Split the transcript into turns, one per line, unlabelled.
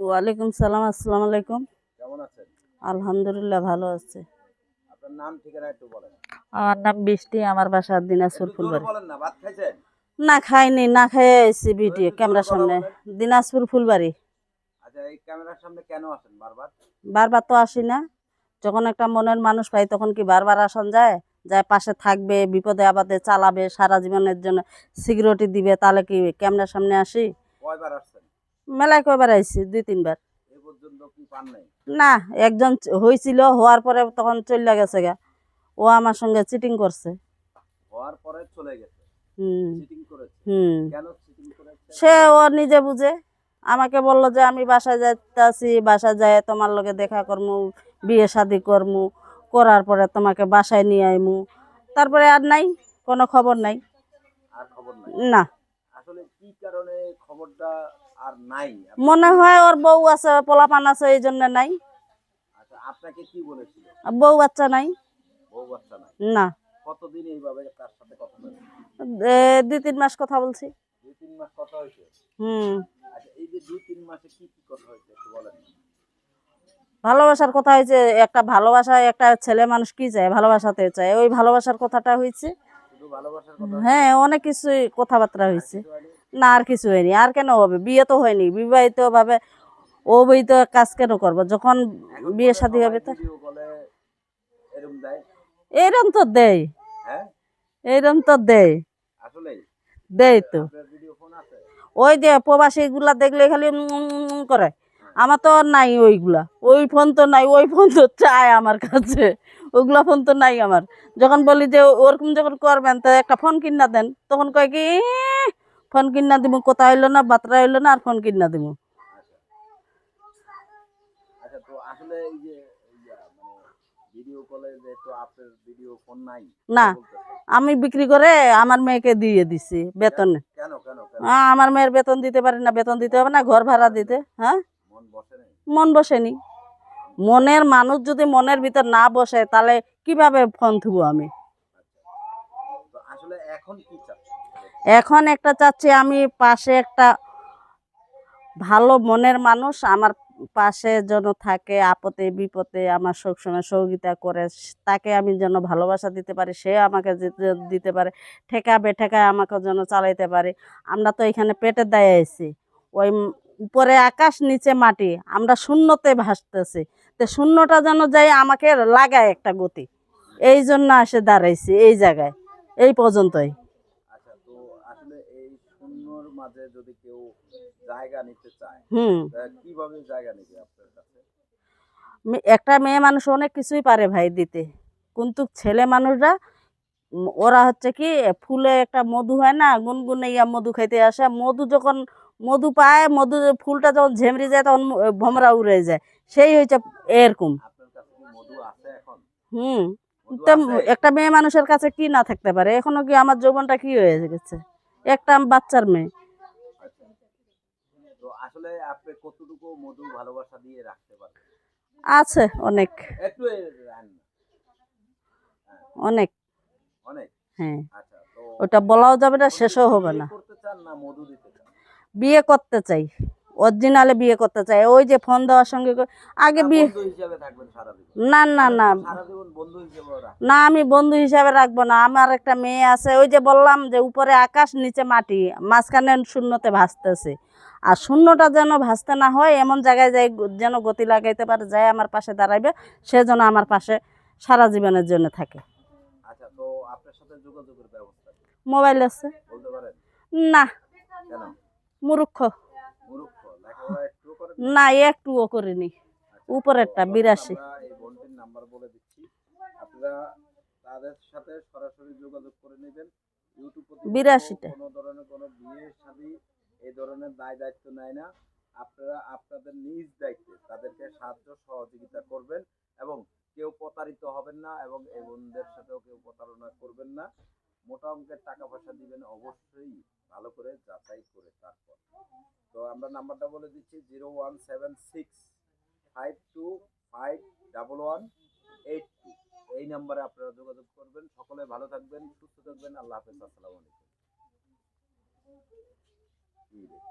ওয়ালাইকুম সালাম আসসালামু আলাইকুম।
কেমন আছেন?
আলহামদুলিল্লাহ ভালো আছে।
আপনার নাম ঠিকানা একটু বলেন।
আমার নাম বৃষ্টি আমার বাসা দিনাজপুর ফুলবাড়ি।
বলেন না ভাত খাইছেন?
না খাইনি না খাই আইছি ভিডিও ক্যামেরার সামনে। দিনাজপুর ফুলবাড়ি।
আচ্ছা এই ক্যামেরার সামনে কেন আসেন বারবার?
বারবার তো আসি না। যখন একটা মনের মানুষ পাই তখন কি বারবার আসন যায়? যায় পাশে থাকবে বিপদে আপদে চালাবে সারা জীবনের জন্য সিকিউরিটি দিবে তাহলে কি ক্যামেরার সামনে আসি?
কয়বার আসছেন?
মেলায় কয়বার আইছি? দুই তিনবার। না একজন হয়েছিল হওয়ার পরে তখন চলে গেছে গা। ও আমার সঙ্গে চিটিং করছে।
হওয়ার পরে চলে গেছে?
হুম। সে ও নিজে বুঝে। আমাকে বলল যে আমি বাসায় যাইতাছি বাসায় যায় তোমার লগে দেখা করমু বিয়ে শাদি করমু করার পরে তোমাকে বাসায় নিয়ে আইমু। তারপরে আর নাই কোনো খবর নাই? না।
আসলে কি কারণে খবরটা
মনে হয় ওর বউ আছে পোলাপান আছে এই জন্য নাই।
আচ্ছা আপনাকে কি বলেছিল?
বউ বাচ্চা নাই।
বউ বাচ্চা নাই?
না।
কতদিন এইভাবে তার সাথে কথা
দুই তিন মাস কথা বলছি।
দুই তিন মাস কথা হয়েছে?
হুম।
আচ্ছা এই যে দুই তিন মাসে কি কি কথা হয়েছে একটু বলেন।
ভালোবাসার কথা হয়েছে একটা ভালোবাসা একটা ছেলে মানুষ কি চায়? ভালোবাসাতে চায়। ওই ভালোবাসার কথাটা হয়েছে
ভালোবাসার কথা
হ্যাঁ অনেক কিছুই কথাবার্তা হয়েছে? না আর কিছু হয়নি। আর কেন হবে? বিয়ে তো হয়নি। বিবাহিত ভাবে অবৈধ কাজ কেন করব? যখন বিয়ে শাদী হবে তো
এরম
তো দেয়
হ্যাঁ?
এইরকম তো দেয়
আসলে
দেয় তো। ওই যে প্রবাসী গুলা দেখলে খালি করে। আমার তো নাই ওইগুলা। ওই ফোন তো নাই ওই ফোন তো চায় আমার কাছে। ওগুলা ফোন তো নাই আমার। যখন বলি যে ওরকম যখন করবেন তো একটা ফোন কিনা দেন তখন কয় কি "ইহ, ফোন কিনা দিব কথা হইল না বাতরা হইল না আর ফোন কিনা দিব
আচ্ছা মানে
না আমি বিক্রি করে আমার মেয়েকে দিয়ে দিছি বেতনে। আমার মেয়ের বেতন দিতে পারি না বেতন দিতে হবে না ঘর ভাড়া দিতে হ্যাঁ?
মন
বসেনি। মনের মানুষ যদি মনের ভিতর না বসে তাহলে কীভাবে ফোন থুবো আমি?
আসলে এখন কি
এখন একটা চাচ্ছি আমি পাশে একটা ভালো মনের মানুষ, আমার পাশে যেন থাকে আপদে বিপদে, আমার সবসময় সহযোগিতা করে, তাকে আমি যেন ভালোবাসা দিতে পারি, সে আমাকে দিতে- পারে, ঠেকাবে, ঠেকায় আমাকে যেন চালাইতে পারে। আমরা তো এখানে পেটের দায়ে আছি ওই উপরে আকাশ, নিচে মাটি, আমরা শূন্যতে ভাসতেছি। তো শূন্যটা যেন যাই আমাকে লাগায় একটা গতি। এই জন্য আসে দাঁড়াইছি এই জায়গায়, এই পর্যন্তই
আচ্ছা তো আসলে এই শূন্যর মাঝে যদি কেউ জায়গা নিতে চায়
হুম।
কীভাবে জায়গা নেবে আপনার কাছে?
একটা মেয়ে মানুষ অনেক কিছুই পারে ভাই দিতে। কিন্তু ছেলে মানুষরা ওরা হচ্ছে কি ফুলে একটা মধু হয় না গুনগুনে ইয়া মধু খাইতে আসে মধু যখন মধু পায় মধু ফুলটা যখন ঝেমরি যায় তখন ভমরা উড়ে যায়। সেই হয়েছে এরকম। হুম। একটা মেয়ে মানুষের কাছে কি না থাকতে পারে? এখনও কি আমার যৌবনটা কি হয়ে গেছে? একটা বাচ্চার মেয়ে।
আসলে আপনি কতটুকু মধু ভালোবাসা দিয়ে রাখতে পারেন
আছে অনেক।
একটু না।
অনেক।
অনেক?
হ্যাঁ।
আচ্ছা তো
ওটা বলাও যাবে না শেষও হবে না।
করতে চান না মধু দিতে চান?
বিয়ে করতে চাই। অরিজিনালে বিয়ে করতে চাই। ওই যে ফোন দেওয়ার সঙ্গে আগে বিয়ে না না না। না আমি বন্ধু হিসাবে রাখব না। আমার একটা মেয়ে আছে ওই যে বললাম যে উপরে আকাশ নিচে মাটি। মাঝখানে শূন্যতে ভাসতেছে। আর শূন্যটা যেন ভাসতে না হয় এমন জায়গায় যাই যেন গতি লাগাইতে পারে যায় আমার পাশে দাঁড়াইবে সে যেন আমার পাশে সারা জীবনের জন্য থাকে।
আচ্ছা?
মোবাইল আছে। না।
করেন
না? একটুও করিনি।
আচ্ছা,
উপরেরটা, বিরাশি।
তাদের সাথে সরাসরি যোগাযোগ করে নেবেন। ইউটিউব
বিরাশিটা।
কোনো ধরনের কোনো বিয়ে শাদী এই ধরনের দায় দায়িত্ব নেয় না। আপনারা আপনাদের নিজ দায়িত্বে তাদেরকে সাহায্য সহযোগিতা করবেন এবং কেউ প্রতারিত হবেন না এবং এই বোনদের সাথেও কেউ প্রতারণা করবেন না। মোটা অঙ্কের টাকা পয়সা দিবেন অবশ্যই ভালো করে যাচাই করে তারপর। তো আমরা নাম্বারটা বলে দিচ্ছি zero one seven six five two five double one eight two. এই নাম্বারে আপনারা যোগাযোগ করবেন। সকলে ভালো থাকবেন, সুস্থ থাকবেন। আল্লাহ হাফেজ। আসসালামু আলাইকুম। Eat it.